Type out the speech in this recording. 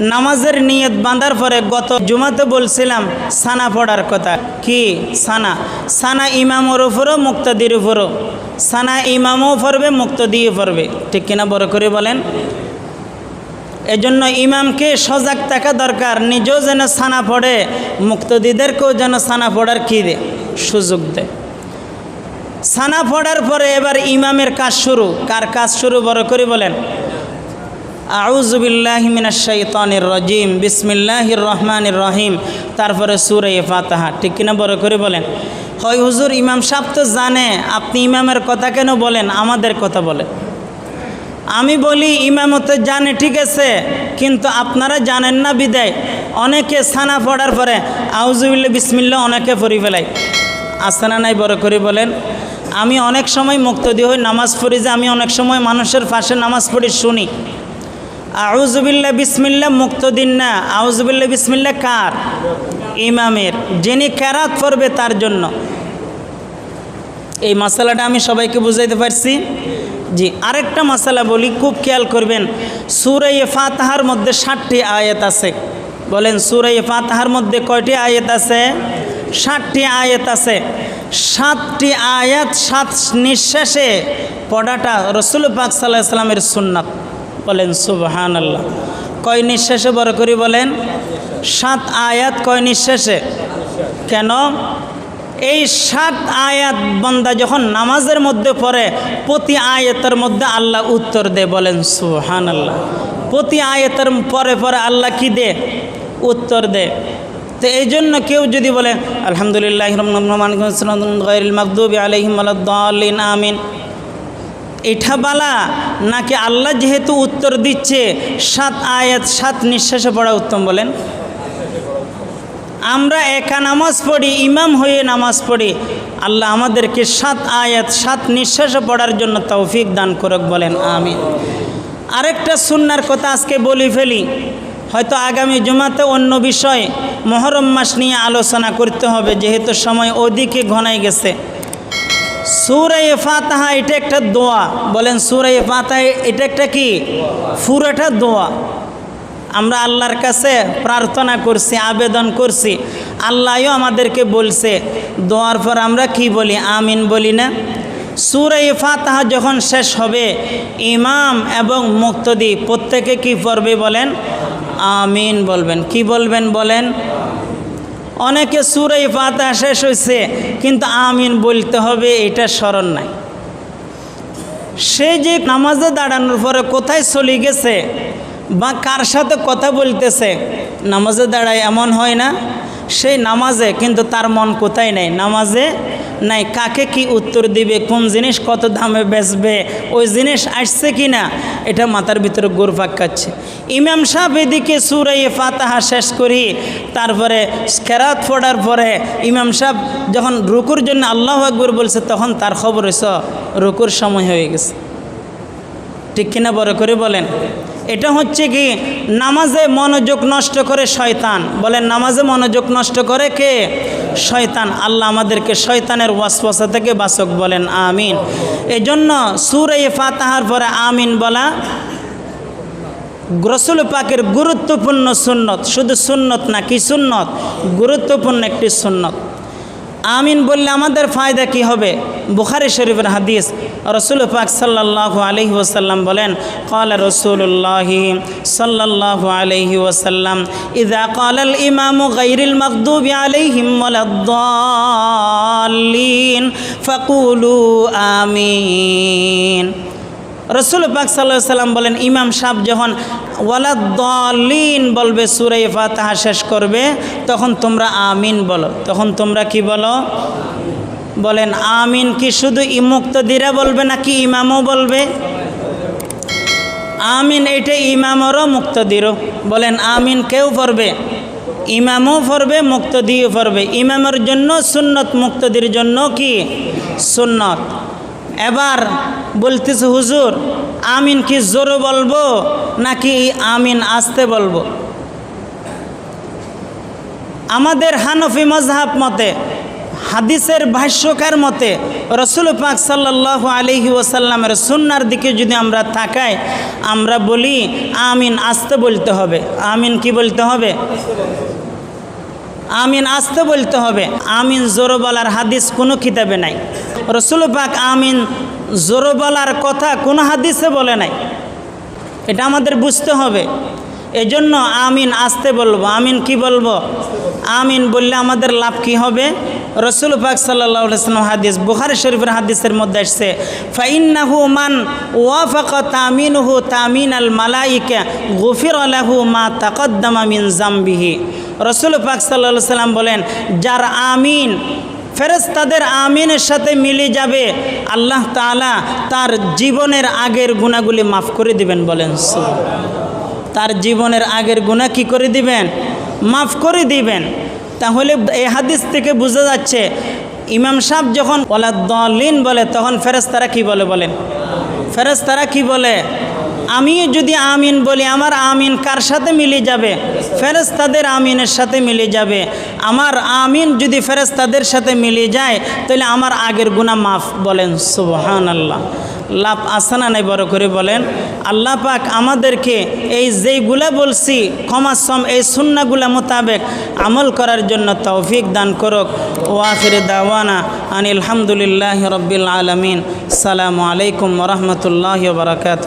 নামাজের নিয়ত বাঁধার পরে গত জুমাতে বলছিলাম, সানা পড়ার কথা। কি সানা? সানা ইমামর উপরও, মুক্তাদির উপরও। সানা ইমামও পড়বে, মুক্তদিও পড়বে। ঠিক কিনা বড় করে বলেন? এজন্য ইমামকে সজাগ থাকা দরকার। নিজেও যেন সানা পড়ে, মুক্তদিদেরকেও যেন সানা পড়ার কী দে, সুযোগ দেয় সানা পড়ার পরে এবার ইমামের কাজ শুরু। কার কাজ শুরু? বড় করে বলেন। আউজুবিল্লাহিমিনাশাইতানির রজিম। বিসমিল্লাহির রহমানির রহিম। তারপরে সুরে ফাতাহা। ঠিক কিনা বড় করে বলেন? হয় হুজুর, ইমাম সাহেব তো জানে, আপনি ইমামের কথা কেন বলেন? আমাদের কথা বলেন। আমি বলি ইমামতে জানে, ঠিক আছে, কিন্তু আপনারা জানেন না বিদায়। অনেকে সানা পড়ার পরে আউজুবিল্লা বিসমিল্লা অনেকে পড়ি ফেলাই আসানা নাই বড় করে বলেন? আমি অনেক সময় মুক্তদি হই, নামাজ পড়ি যে আমি অনেক সময় মানুষের পাশে নামাজ পড়ি শুনি। আউজুবিল্লা বিসমিল্লা মুক্তদিন না আউজুবিল্লা বিসমিল্লা কার? ইমামের। যিনি ক্যারাত পড়বে তার জন্য। এই মশালাটা আমি সবাইকে বুঝাইতে পারছি। জি, আরেকটা মশালা বলি, খুব খেয়াল করবেন সুরাই ফাতাহার মধ্যে ষাটটি আয়াত আছে। বলেন সুরাই ফাতাহার মধ্যে কয়টি আয়াত আছে? ষাটটি আয়াত আছে। সাতটি আয়াত সাত নিঃশ্বাসে পড়াটা রসুল পাক সাল্লাহ সাল্লামের সুন্নাত। বলেন সুবহান আল্লাহ কয় নিঃশ্বাসে বড় করে বলেন, সাত আয়াত কয় নিঃশ্বাসে কেন? এই সাত আয়াত বন্দা যখন নামাজের মধ্যে পড়ে, প্রতি আয়াতের মধ্যে আল্লাহ উত্তর দে বলেন সুহান আল্লাহ প্রতি আয়াতের পরে পরে আল্লাহ কি দে উত্তর দে তো এই জন্য কেউ যদি বলে, আলহামদুলিল্লাহ মকদুবি আলহিম আমিন। এটা বালা? নাকি আল্লাহ যেহেতু উত্তর দিচ্ছে, সাত আয়াত, সাত নিঃশ্বাসে পড়া উত্তম বলেন? আমরা একা নামাজ পড়ি, ইমাম হয়ে নামাজ পড়ি, আল্লাহ আমাদেরকে সাত আয়াত, সাত নিঃশ্বাসে পড়ার জন্য তৌফিক দান করুক বলেন আমি আরেকটা সুন্নার কথা আজকে বলি ফেলি, হয়তো আগামী জুমাতে অন্য বিষয়, মহরম মাস নিয়ে আলোচনা করতে হবে, যেহেতু সময় ওদিকে ঘনাই গেছে। সুরাই ফাতাহা এটা একটা দোয়া। বলেন সুরাই ফাতাহা এটা একটা কি? ফুরাটা দোয়া। আমরা আল্লাহর কাছে প্রার্থনা করছি, আবেদন করছি। আল্লাহও আমাদেরকে বলছে, দোয়ার পর আমরা কি বলি? আমিন বলি না। সুরাই ফাতাহা যখন শেষ হবে, ইমাম এবং মুক্তদি প্রত্যেকে কি পড়বে বলেন? আমিন বলবেন। কি বলবেন বলেন? অনেকে সুরাই পাতা শেষ হয়েছে কিন্তু আমিন বলতে হবে, এটা স্মরণ নাই। সে যে নামাজে দাঁড়ানোর পরে কোথায় চলে গেছে বা কার সাথে কথা বলতেছে, নামাজে দাঁড়ায় এমন হয় না। সেই নামাজে, কিন্তু তার মন কোথায় নেই? নামাজে নাই, কাকে কি উত্তর দিবে, কোন জিনিস কত দামে বেচবে, ওই জিনিস আসছে কি না, এটা মাথার ভিতরে গোরফাক খাচ্ছে। ইমাম সাহেব এদিকে সুরাইয়ে ফাতাহা শেষ করি, তারপরে খেরাত ফোড়ার পরে ইমাম সাহেব যখন রুকুর জন্য আল্লাহ আকবর বলছে, তখন তার খবর হয়েছে রুকুর সময় হয়ে গেছে। ঠিক কিনা বড় করে বলেন? এটা হচ্ছে কি, নামাজে মনোযোগ নষ্ট করে শয়তান। বলেন, নামাজে মনোযোগ নষ্ট করে কে? শয়তান, আল্লাহ আমাদেরকে শয়তানের ওয়াসওয়াসা থেকে বাসক বলেন, আমিন। এই জন্য সুরে ফাতাহার পরে আমিন বলা গ্রসুল পাকের গুরুত্বপূর্ণ সুন্নত, শুধু সুন্নত না, কি সুন্নত? গুরুত্বপূর্ণ একটি সুন্নত। আমিন বললে আমাদের ফায়দা কি হবে বুখারি শরীফের হাদিস রসুল পাক সাল্লাহ আলহি ওসাল্লাম বলেন قال رسول الله صلى الله عليه وسلم إذا قال الإمام غير المغضوب عليهم ولا الضالين فقولوا آمين রসুল পাক সাল্লাহ সাল্লাম বলেন, ইমাম সাহেব যখন ওয়ালাদ্দলিন বলবে, সুরে ফাতাহা শেষ করবে, তখন তোমরা আমিন বলো। তখন তোমরা কি বলো? বলেন, আমিন কি শুধু ইমুক্তদিরা বলবে নাকি ইমামও বলবে? আমিন এটা ইমামরও মুক্তদিরও। বলেন, আমিন কেউ পড়বে? ইমামও পড়বে, মুক্তদিও পড়বে। ইমামের জন্য সুন্নত, মুক্তদির জন্য কি? সুন্নত। এবার বলতেছে, হুজুর, আমিন কি জোরে বলব নাকি আমিন আসতে বলব? আমাদের হানফি মজহাব মতে, হাদিসের ভাষ্যকার মতে, রসুল পাক সাল্লাহ আলহি ওসাল্লামের সুন্নার দিকে যদি আমরা তাকাই, আমরা বলি, আমিন আসতে বলতে হবে। আমিন কি বলতে হবে? আমিন আসতে বলতে হবে। আমিন জোরবালার হাদিস কোনো কিতাবে নাই। রসুল পাক আমিন জোরবালার বলার কথা কোনো হাদিসে বলে নাই। এটা আমাদের বুঝতে হবে। এজন্য আমিন আসতে বলব। আমিন কি বলব? আমিন বললে আমাদের লাভ কি হবে? রসুল পাক সাল্লাম হাদিস, বুখারি শরীফের হাদিসের মধ্যে আসছে, ফাইন্নাহু মান ওয়াফাক তামিনহু তামিন আল মালাইকা গফির আলাহু মা তাকদ্দামা মিন জাম্বিহি। রসুল পাক সাল্লাহ সাল্লাম বলেন, যার আমিন ফেরেস্তাদের আমিনের সাথে মিলে যাবে, আল্লাহ তাআলা তার জীবনের আগের গুণাগুলি মাফ করে দিবেন। বলেন। তার জীবনের আগের গুণা কি করে দিবেন? মাফ করে দিবেন। তাহলে এই হাদিস থেকে বোঝা যাচ্ছে, ইমাম সাহেব যখন দলিন বলে, তখন ফেরেস্তারা কি বলে বলেন? ফেরেস্তারা কি বলে? আমি যদি আমিন বলি, আমার আমিন কার সাথে মিলে যাবে? ফেরেস্তাদের আমিনের সাথে মিলে যাবে। আমার আমিন যদি ফেরেস্তাদের সাথে মিলে যায়, তাহলে আমার আগের গুণা মাফ বলেন সুবহান আল্লাহ লাভ আসানা নাই বড় করে বলেন। আল্লাহ পাক আমাদেরকে এই যেইগুলা বলছি ক্ষমাসম এই সুন্নাগুলা মোতাবেক আমল করার জন্য তৌফিক দান করুক। ও আখির দাওয়ানা আন আলহামদুলিল্লাহ রবিল আলমিন। সালামু আলাইকুম রহমতুল্লাহ বারকাত